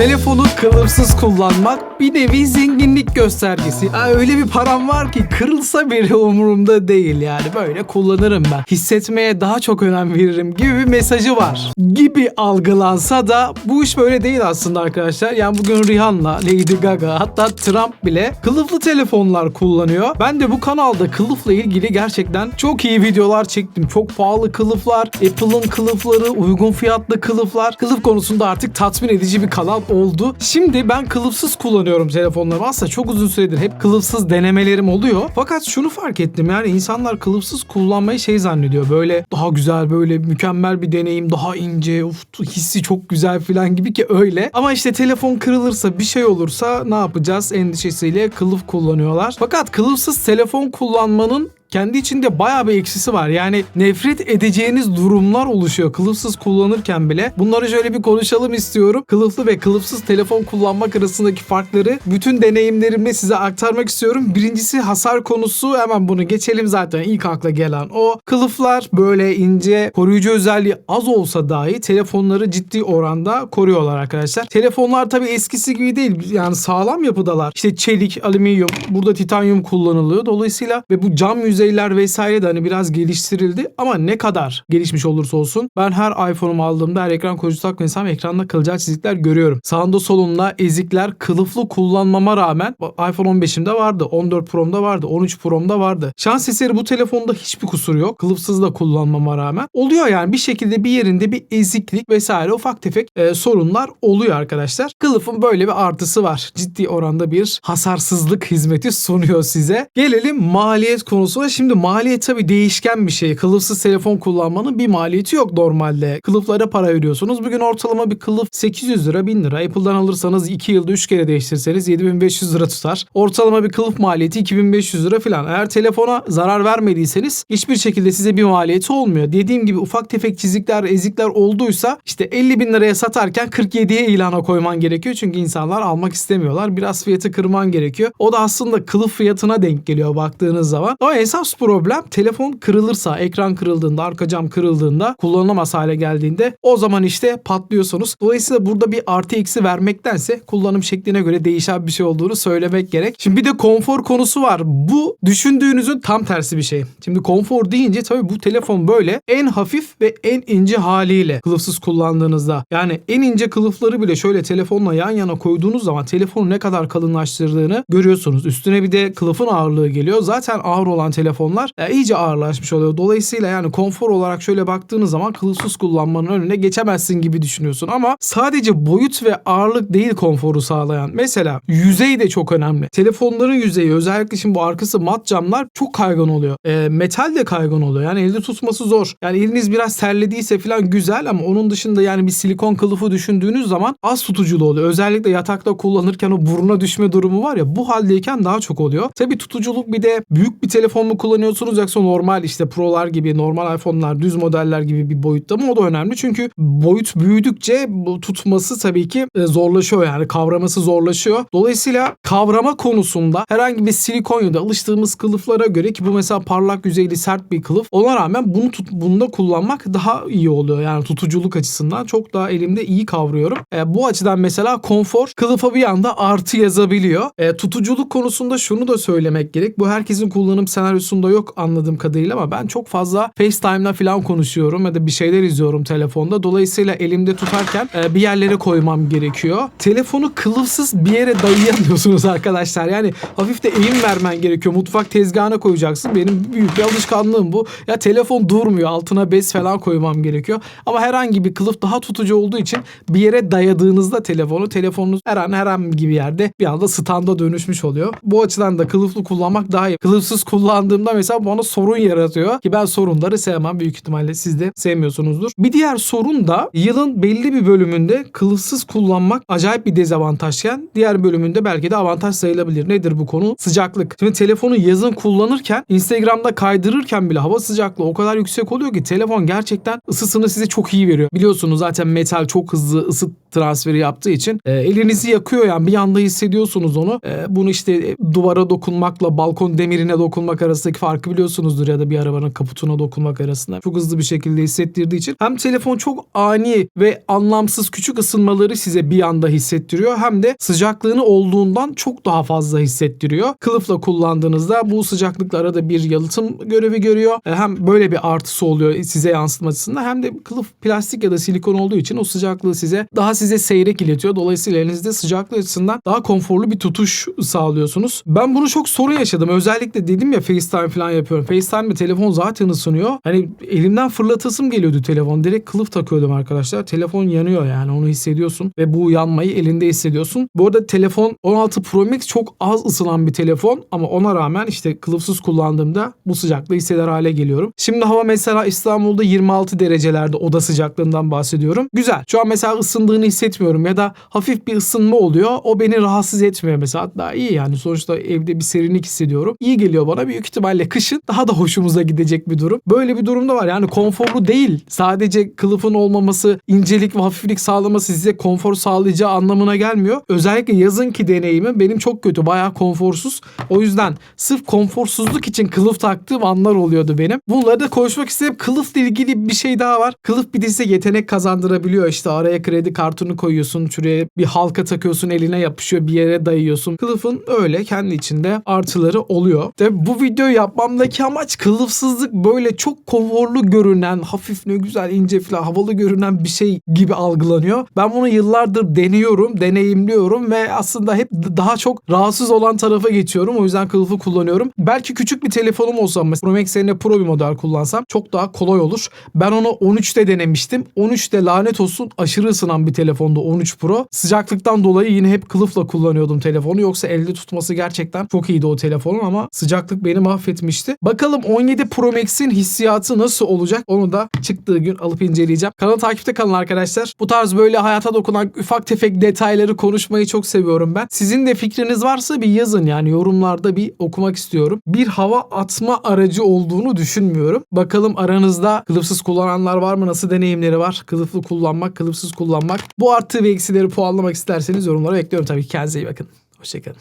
Telefonu kılıfsız kullanmak bir nevi zenginlik göstergesi. Ha, öyle bir param var ki kırılsa bile umurumda değil yani. Böyle kullanırım ben. Hissetmeye daha çok önem veririm gibi bir mesajı var. Gibi algılansa da bu iş böyle değil aslında arkadaşlar. Yani bugün Rihanna, Lady Gaga hatta Trump bile kılıflı telefonlar kullanıyor. Ben de bu kanalda kılıfla ilgili gerçekten çok iyi videolar çektim. Çok pahalı kılıflar, Apple'ın kılıfları, uygun fiyatlı kılıflar. Kılıf konusunda artık tatmin edici bir kanal oldu. Şimdi ben kılıfsız kullanıyorum telefonlarımı. Aslında çok uzun süredir hep kılıfsız denemelerim oluyor. Fakat şunu fark ettim yani insanlar kılıfsız kullanmayı şey zannediyor. Böyle daha güzel böyle mükemmel bir deneyim daha ince uf, hissi çok güzel falan gibi ki öyle. Ama işte telefon kırılırsa bir şey olursa ne yapacağız endişesiyle kılıf kullanıyorlar. Fakat kılıfsız telefon kullanmanın kendi içinde bayağı bir eksisi var. Yani nefret edeceğiniz durumlar oluşuyor kılıfsız kullanırken bile. Bunları şöyle bir konuşalım istiyorum. Kılıflı ve kılıfsız telefon kullanmak arasındaki farkları bütün deneyimlerimle size aktarmak istiyorum. Birincisi hasar konusu hemen bunu geçelim zaten ilk akla gelen o. Kılıflar böyle ince koruyucu özelliği az olsa dahi telefonları ciddi oranda koruyorlar arkadaşlar. Telefonlar tabii eskisi gibi değil. Yani sağlam yapıdalar. İşte çelik, alüminyum, burada titanyum kullanılıyor. Dolayısıyla ve bu cam yüzeyler vesaire de hani biraz geliştirildi ama ne kadar gelişmiş olursa olsun ben her iPhone'umu aldığımda her ekran koruyucusu takmıyorsam ekranda kılcal çizikler görüyorum. Sağında solunda ezikler kılıflı kullanmama rağmen iPhone 15'imde vardı, 14 Pro'mda vardı, 13 Pro'mda vardı. Şans eseri bu telefonda hiçbir kusur yok. Kılıfsız da kullanmama rağmen. Oluyor yani bir şekilde bir yerinde bir eziklik vesaire ufak tefek e, sorunlar oluyor arkadaşlar. Kılıfın böyle bir artısı var. Ciddi oranda bir hasarsızlık hizmeti sunuyor size. Gelelim maliyet konusuna. Şimdi maliyet tabii değişken bir şey. Kılıfsız telefon kullanmanın bir maliyeti yok normalde. Kılıflara para veriyorsunuz. Bugün ortalama bir kılıf 800 lira 1000 lira. Apple'dan alırsanız 2 yılda 3 kere değiştirseniz 7500 lira tutar. Ortalama bir kılıf maliyeti 2500 lira falan. Eğer telefona zarar vermediyseniz hiçbir şekilde size bir maliyeti olmuyor. Dediğim gibi ufak tefek çizikler, ezikler olduysa işte 50 bin liraya satarken 47'ye ilana koyman gerekiyor. Çünkü insanlar almak istemiyorlar. Biraz fiyatı kırman gerekiyor. O da aslında kılıf fiyatına denk geliyor baktığınız zaman. Ama esas problem telefon kırılırsa, ekran kırıldığında, arka cam kırıldığında, kullanılamaz hale geldiğinde o zaman işte patlıyorsunuz. Dolayısıyla burada bir artı eksi vermektense kullanım şekline göre değişen bir şey olduğunu söylemek gerek. Şimdi bir de konfor konusu var. Bu düşündüğünüzün tam tersi bir şey. Şimdi konfor deyince tabii bu telefon böyle en hafif ve en ince haliyle kılıfsız kullandığınızda yani en ince kılıfları bile şöyle telefonla yan yana koyduğunuz zaman telefonu ne kadar kalınlaştırdığını görüyorsunuz. Üstüne bir de kılıfın ağırlığı geliyor. Zaten ağır olan telefonlar e, iyice ağırlaşmış oluyor. Dolayısıyla yani konfor olarak şöyle baktığınız zaman kılıfsız kullanmanın önüne geçemezsin gibi düşünüyorsun ama sadece boyut ve ağırlık değil konforu sağlayan. Mesela yüzey de çok önemli. Telefonların yüzeyi özellikle şimdi bu arkası mat camlar çok kaygan oluyor. E, metal de kaygan oluyor. Yani elde tutması zor. Yani eliniz biraz terlediyse falan güzel ama onun dışında yani bir silikon kılıfı düşündüğünüz zaman az tutuculu oluyor. Özellikle yatakta kullanırken o buruna düşme durumu var ya bu haldeyken daha çok oluyor. Tabi tutuculuk bir de büyük bir telefon mu kullanıyorsunuz yoksa normal işte Pro'lar gibi normal iPhone'lar düz modeller gibi bir boyutta mı o da önemli. Çünkü boyut büyüdükçe bu tutması tabii ki e, zorlaşıyor yani kavraması zorlaşıyor. Dolayısıyla kavrama konusunda herhangi bir silikon ya da alıştığımız kılıflara göre ki bu mesela parlak yüzeyli sert bir kılıf ona rağmen bunu tut, bunda kullanmak daha iyi oluyor. Yani tutuculuk açısından çok daha elimde iyi kavruyorum. E, bu açıdan mesela konfor kılıfa bir anda artı yazabiliyor. E, tutuculuk konusunda şunu da söylemek gerek. Bu herkesin kullanım senaryosunda yok anladığım kadarıyla ama ben çok fazla FaceTime'la falan konuşuyorum ya da bir şeyler izliyorum telefonda. Dolayısıyla elimde tutarken e, bir yerlere koymam gerekiyor. Telefonu kılıfsız bir yere dayayamıyorsunuz arkadaşlar. Yani hafif de eğim vermen gerekiyor. Mutfak tezgahına koyacaksın. Benim büyük bir alışkanlığım bu. Ya telefon durmuyor. Altına bez falan koymam gerekiyor. Ama herhangi bir kılıf daha tutucu olduğu için bir yere dayadığınızda telefonu telefonunuz her an herhangi bir yerde bir anda standa dönüşmüş oluyor. Bu açıdan da kılıflı kullanmak daha iyi. Kılıfsız kullandığımda mesela bana sorun yaratıyor ki ben sorunları sevmem. Büyük ihtimalle siz de sevmiyorsunuzdur. Bir diğer sorun da yılın belli bir bölümünde kılıfsız kullanmak acayip bir dezavantajken diğer bölümünde belki de avantaj sayılabilir. Nedir bu konu? Sıcaklık. Şimdi telefonu yazın kullanırken Instagram'da kaydırırken bile hava sıcaklığı o kadar yüksek oluyor ki telefon gerçekten ısısını size çok iyi veriyor. Biliyorsunuz zaten metal çok hızlı ısı transferi yaptığı için e, elinizi yakıyor yani bir anda hissediyorsunuz onu. E, bunu işte e, duvara dokunmakla balkon demirine dokunmak arasındaki farkı biliyorsunuzdur ya da bir arabanın kaputuna dokunmak arasında çok hızlı bir şekilde hissettirdiği için hem telefon çok ani ve anlamsız küçük ısınmaları size bir anda hissettiriyor hem de sıcaklığını olduğundan çok daha fazla hissettiriyor. Kılıfla kullandığınızda bu sıcaklıkla arada bir yalıtım görevi görüyor. E, Hem böyle bir artısı oluyor size yansıtma açısından hem de kılıf plastik ya da silikon olduğu için o sıcaklığı size daha size seyrek iletiyor. Dolayısıyla elinizde sıcaklık açısından daha konforlu bir tutuş sağlıyorsunuz. Ben bunu çok sorun yaşadım. Özellikle dedim ya FaceTime falan yapıyorum. FaceTime'de telefon zaten ısınıyor. Hani elimden fırlatasım geliyordu telefon. Direkt kılıf takıyordum arkadaşlar. Telefon yanıyor yani onu hissediyorsun ve bu yanmayı elinde hissediyorsun. Bu arada telefon 16 Pro Max çok az ısınan bir telefon ama ona rağmen işte kılıfsız kullandığımda bu sıcaklığı hisseder hale geliyorum. Şimdi hava mesela İstanbul'da 26 derecelerde oda sıcaklığından bahsediyorum. Güzel. Şu an mesela ısındığını hissetmiyorum ya da hafif bir ısınma oluyor. O beni rahatsız etmiyor mesela. Hatta iyi yani sonuçta evde bir serinlik hissediyorum. İyi geliyor bana. Büyük ihtimalle kışın daha da hoşumuza gidecek bir durum. Böyle bir durumda var. Yani konforlu değil. Sadece kılıfın olmaması, incelik ve hafiflik sağlaması size konfor sağlayacağı anlamına gelmiyor. Özellikle yazınki deneyimim benim çok kötü. Bayağı konforsuz. O yüzden sırf konforsuzluk için kılıf taktığım anlar oluyordu benim. Bunları da konuşmak istedim. Kılıfla ilgili bir şey daha var. Kılıf bir de size yetenek kazandırabiliyor. İşte araya kredi kartını koyuyorsun. Şuraya bir halka takıyorsun eline yapışıyor bir yere dayıyorsun. Kılıfın öyle kendi içinde artıları oluyor. Tabi bu videoyu yapmamdaki amaç kılıfsızlık böyle çok konforlu görünen, hafif ne güzel ince falan havalı görünen bir şey gibi algılanıyor. Ben bunu yıllardır deniyorum, deneyimliyorum ve aslında hep daha çok rahatsız olan tarafa geçiyorum. O yüzden kılıfı kullanıyorum. Belki küçük bir telefonum olsa mesela Pro Max yerine Pro bir model kullansam çok daha kolay olur. Ben onu 13'te denemiştim. 13'te lanet olsun aşırı ısınan bir telefondu 13 Pro. Sıcaklıktan dolayı yine hep kılıfla kullanıyordum telefonu. Yoksa elde tutması gerçekten çok iyiydi o telefonun ama sıcaklık beni mahvetmişti. Bakalım 17 Pro Max'in hissiyatı nasıl olacak? Onu da çıktığı gün alıp inceleyeceğim. Kanalı takipte kalın arkadaşlar. Bu tarz böyle hayata dokunan ufak tefek detayları konuşmayı çok seviyorum ben. Sizin de fikriniz varsa bir yazın yani yorumlarda bir okumak istiyorum. Bir hava atma aracı olduğunu düşünmüyorum. Bakalım aranızda kılıfsız kullananlar var mı? Nasıl deneyimleri var? Kılıflı kullanmak, kılıfsız kullanmak. Bu artı ve eksileri puanlamak isterseniz yorumlara bekliyorum tabii ki. Kendinize iyi bakın. Hoşçakalın.